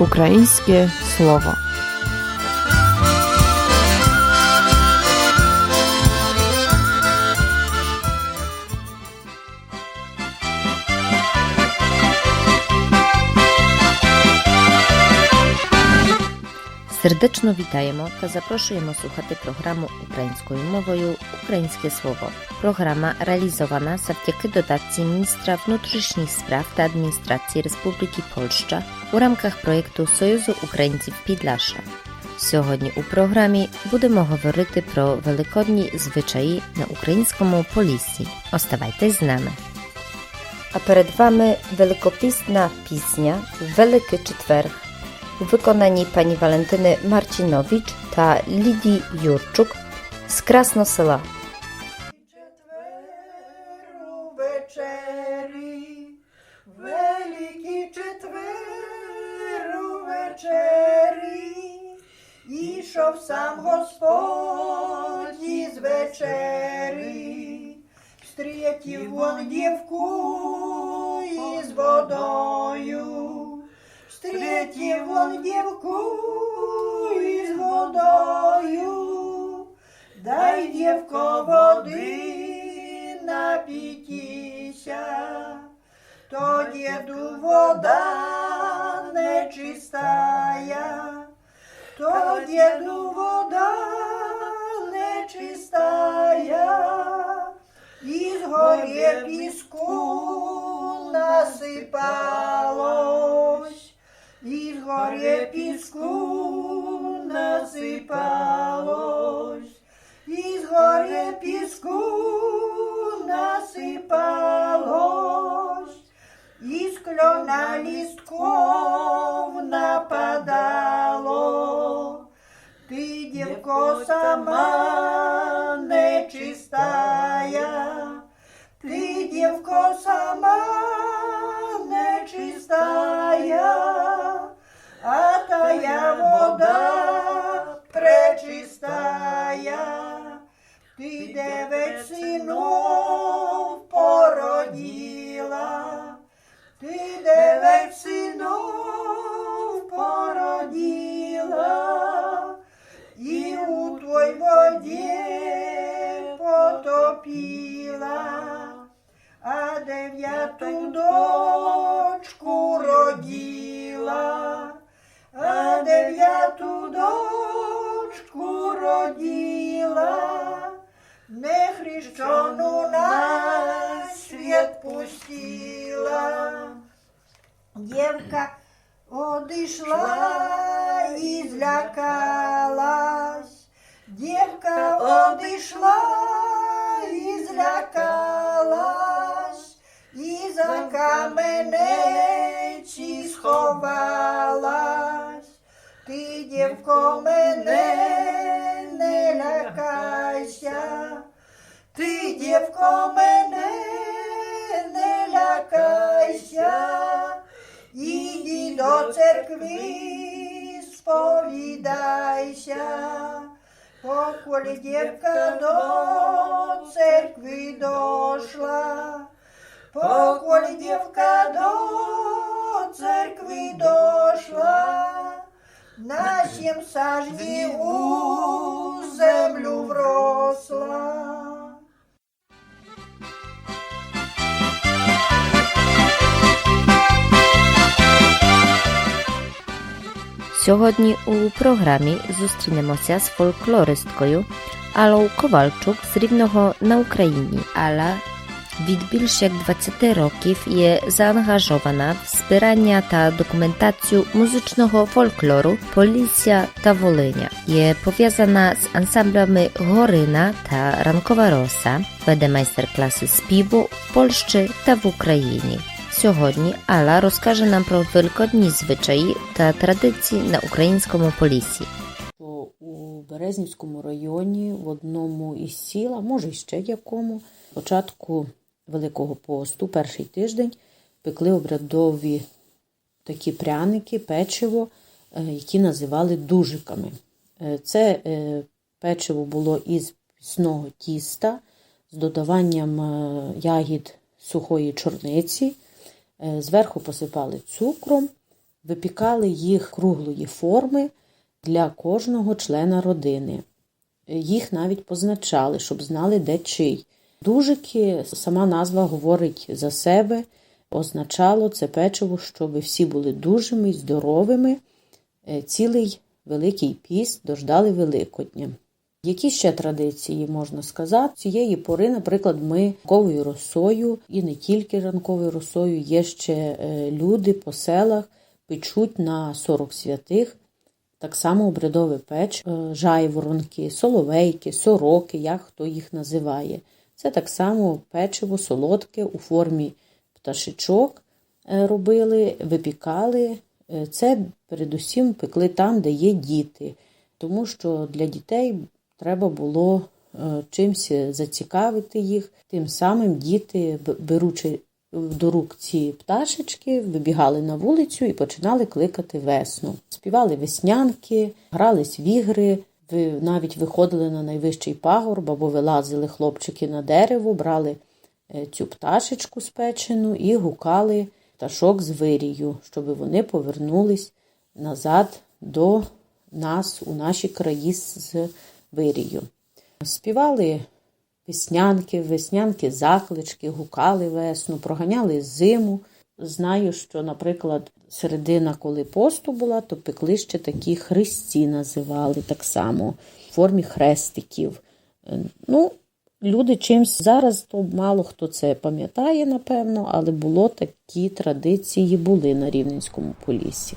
Українське слово. Сердечно вітаємо та запрошуємо слухати програму українською мовою Українське слово. Програма реалізована завдяки дотації міністра внутрішніх справ та адміністрації Республіки Польща у рамках проєкту Союзу українців Підляша. Сьогодні у програмі будемо говорити про великодні звичаї на українському полісі. Оставайтесь з нами. А перед вами великопісна пісня Великий Четверг у wykonaniu pani Walentyny Marcinowicz ta Lidii Jurczuk z Krasnosela. Четверу вечері, великі четверу вечері, ішов сам Господь із вечері, встрітів вон дівку із водою, Встрітів он дівку із водою, дай дівко води напітіся, то діду вода нечистая, то діду вода нечистая, із горі піску насипалось, із горі піску насипалось, із горі піску насипалось, із кльона лістков нападало, ти, дівко, сама нечистая, ти, дівко, сама нехрещену на світ пустила. Дівка одійшла і злякалась, дівка одійшла і злякалась, і за каменеці сховалась. Ти, дівко, мене дівко, мене не лякайся, іди до церкви, сповідайся, поколі дівка до церкви дошла, поколі дівка до церкви дошла, на сім сажні у Сьогодні у програмі зустрінемося з фольклористкою Аллою Ковальчук з Рівного на Україні. Алла від більш як 20 років є заангажована в збирання та документацію музичного фольклору Полісся та Волиня. Є пов'язана з ансамблями Горина та Ранкова Роса, веде майстер-класи співу в Польщі та в Україні. Сьогодні Алла розкаже нам про великодні звичаї та традиції на українському полісі. у Березнівському районі в одному із сіл, може ще якому, початку Великого посту, перший тиждень, пекли обрядові такі пряники, печиво, е, які називали дужиками. Е, Це е, печиво було із пісного тіста з додаванням ягід сухої чорниці. Е, Зверху посипали цукром випікали їх круглої форми для кожного члена родини. Їх навіть позначали, щоб знали, де чий. Дужики, сама назва говорить за себе, означало це печиво, щоб всі були дужими здоровими. Е, Цілий Великий піст дождали Великодня. Які ще традиції можна сказати? Цієї пори, наприклад, ми ранковою росою і не тільки ранковою росою, є ще е, люди по селах печуть на 40 святих так само обрядове печ, е, жайворонки, соловейки, сороки, як хто їх називає. Це так само печиво солодке у формі пташечок е, робили, випікали. Це передусім пекли там, де є діти, тому що для дітей треба було е, чимось зацікавити їх. Тим самим діти, беручи до рук ці пташечки, вибігали на вулицю і починали кликати весну. Співали веснянки, грались в ігри, навіть виходили на найвищий пагорб або вилазили хлопчики на дерево, брали е, цю пташечку спечену і гукали пташок з вирію, щоб вони повернулись назад до нас у наші краї з вирію. Співали піснянки, веснянки, заклички, гукали весну, проганяли зиму. Знаю, що, наприклад, середина, коли посту була, то пекли ще такі хресті називали так само в формі хрестиків. Ну, люди чимсь зараз то мало хто це пам'ятає, напевно, але було такі традиції були на Рівненському полісі.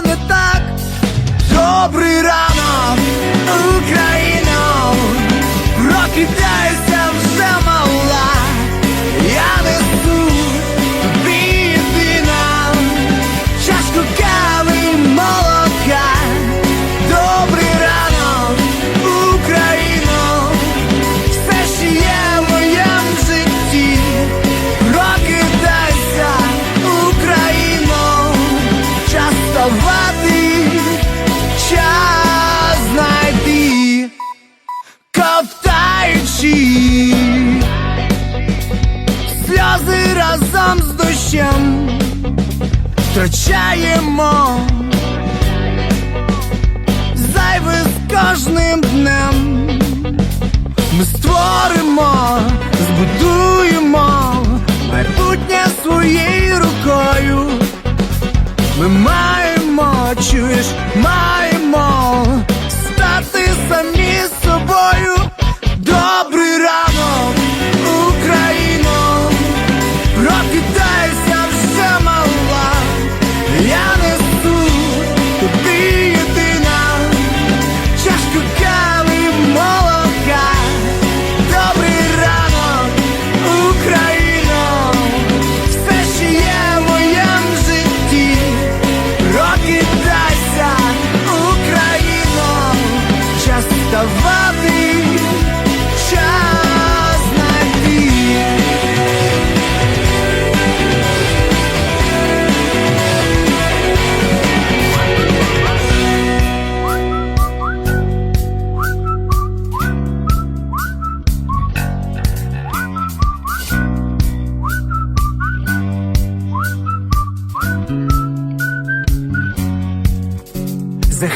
Добрий ранок, Україно,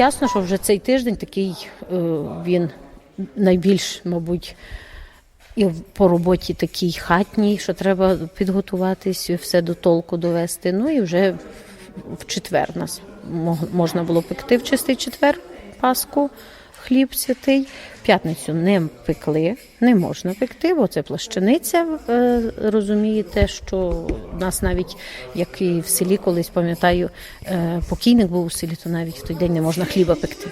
ясно, що вже цей тиждень такий е, він найбільш, мабуть, і по роботі такий хатній, що треба підготуватись, все до толку довести. Ну і вже в четвер нас можна було пекти в чистий четвер Пасху, хліб святий. П'ятницю не пекли, не можна пекти, бо це плащаниця. е, Розумієте, що в нас навіть, як і в селі колись пам'ятаю, е, покійник був у селі, то навіть в той день не можна хліба пекти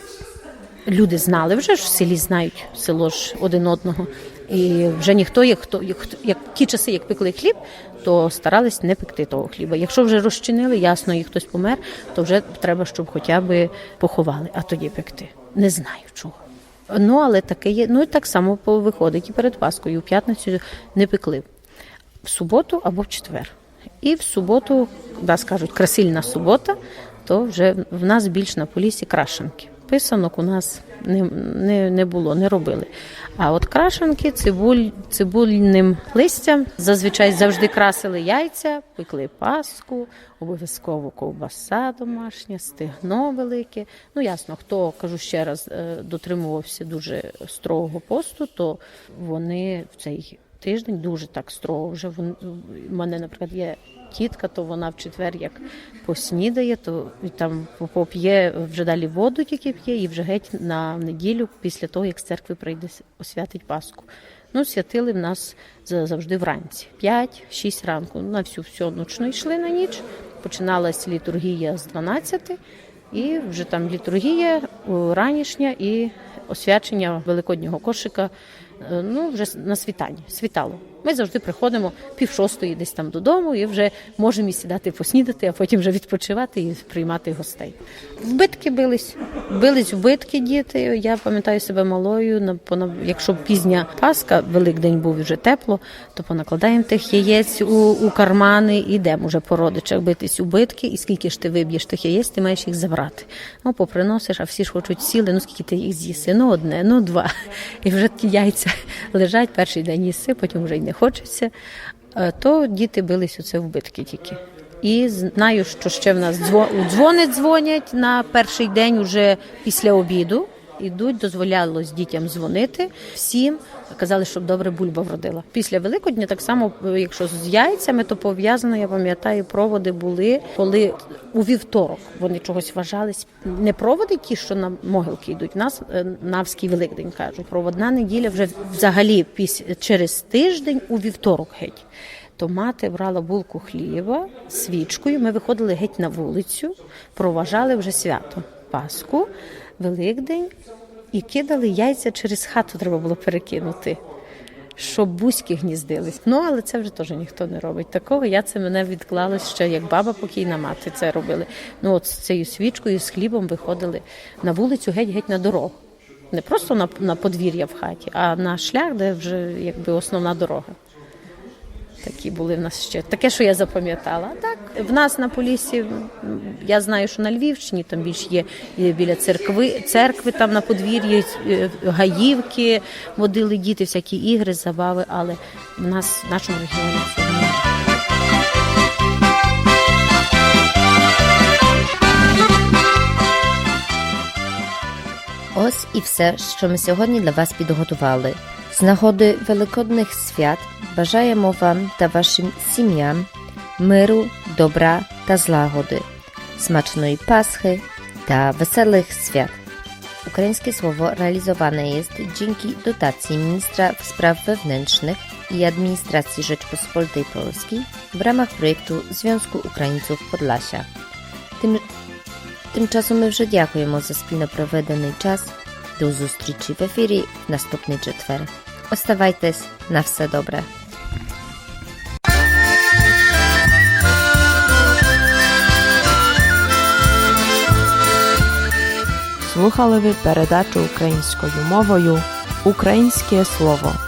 люди знали вже ж в селі знають село ж один одного. І вже ніхто, як хто, як, як ті часи, як пекли хліб, то старались не пекти того хліба. Якщо вже розчинили, ясно, і хтось помер, то вже треба, щоб хоча б поховали, а тоді пекти. Не знаю чого. Ну, але таке є. Ну і так само виходить і перед Паскою. У п'ятницю не пекли. В суботу або в четвер. І в суботу, да, скажуть, красильна субота, то вже в нас більш на полісі крашенки. Писанок у нас не, не, не було, не робили. А от крашенки цибуль, цибульним листям зазвичай завжди красили яйця, пекли паску, обов'язково ковбаса домашня, стегно велике. Ну ясно, хто кажу ще раз, е, дотримувався дуже строгого посту, то вони в цей тиждень дуже так строго. Вже в мене, наприклад, є тітка, то вона в четвер як поснідає, то і там поп'є вже далі воду, тільки п'є, і вже геть на неділю, після того, як з церкви прийде освятить Пасху. Ну, святили в нас завжди вранці. 5-6 ранку. На всю всю ночну йшли на ніч. Починалась літургія з 12 і вже там літургія ранішня і освячення великоднього кошика. Е, Ну, вже на світанні, світало. Ми завжди приходимо пів шостої десь там додому і вже можемо і сідати поснідати, а потім вже відпочивати і приймати гостей. В битки бились, бились в битки діти. Я пам'ятаю себе малою. Якщо пізня Пасха, Великдень був вже тепло, то понакладаємо тих яєць у, у кармани і йдемо вже по родичах битись у битки. І скільки ж ти виб'єш тих яєць, ти маєш їх забрати. Ну, поприносиш, а всі ж хочуть сіли, ну скільки ти їх з'їси? Ну одне, ну два. І вже ті яйця лежать перший день їси, потім вже й не хочеться. Е, То діти бились у це вбитки тільки. І знаю, що ще в нас дзво- дзвони дзвонять на перший день уже після обіду. Ідуть, дозволялось дітям дзвонити всім. Казали, щоб добре бульба вродила. Після Великодня так само, якщо з яйцями, то пов'язано, я пам'ятаю, проводи були, коли у вівторок вони чогось вважались. Не проводи ті, що на могилки йдуть. В нас е, Навський Великдень кажуть. Проводна неділя вже взагалі піс... через тиждень у вівторок геть то мати брала булку хліба свічкою. Ми виходили геть на вулицю, проважали вже свято Пасху, Великдень і кидали яйця через хату, треба було перекинути. Щоб бузьки гніздились. Ну, але це вже теж ніхто не робить. Такого я це мене відклалось ще як баба покійна мати це робили. Ну, от з цією свічкою, з хлібом виходили на вулицю геть-геть на дорогу. Не просто на, на подвір'я в хаті, а на шлях, де вже якби основна дорога. Такі були в нас ще таке, що я запам'ятала. Так в нас на Поліссі, м, я знаю, що на Львівщині там більш є біля церкви, церкви там на подвір'ї е, гаївки, водили діти, всякі ігри, забави, але в нас в нашому регіоні. Ось і все, що ми сьогодні для вас підготували. З нагоди Великодних свят бажаємо вам та вашим сім'ям миру, добра та злагоди, смачної Пасхи та weselych świat. Ukraińskie słowo realizowane jest dzięki dotacji Ministra Spraw Wewnętrznych i Administracji Rzeczpospolitej Polskiej w ramach projektu Związku Українців Podlasia. Тим, тимчасом ми вже дякуємо за спільно проведений час. До зустрічі в ефірі в наступний четвер. Оставайтесь на все добре. Слухали ви передачу українською мовою Українське слово.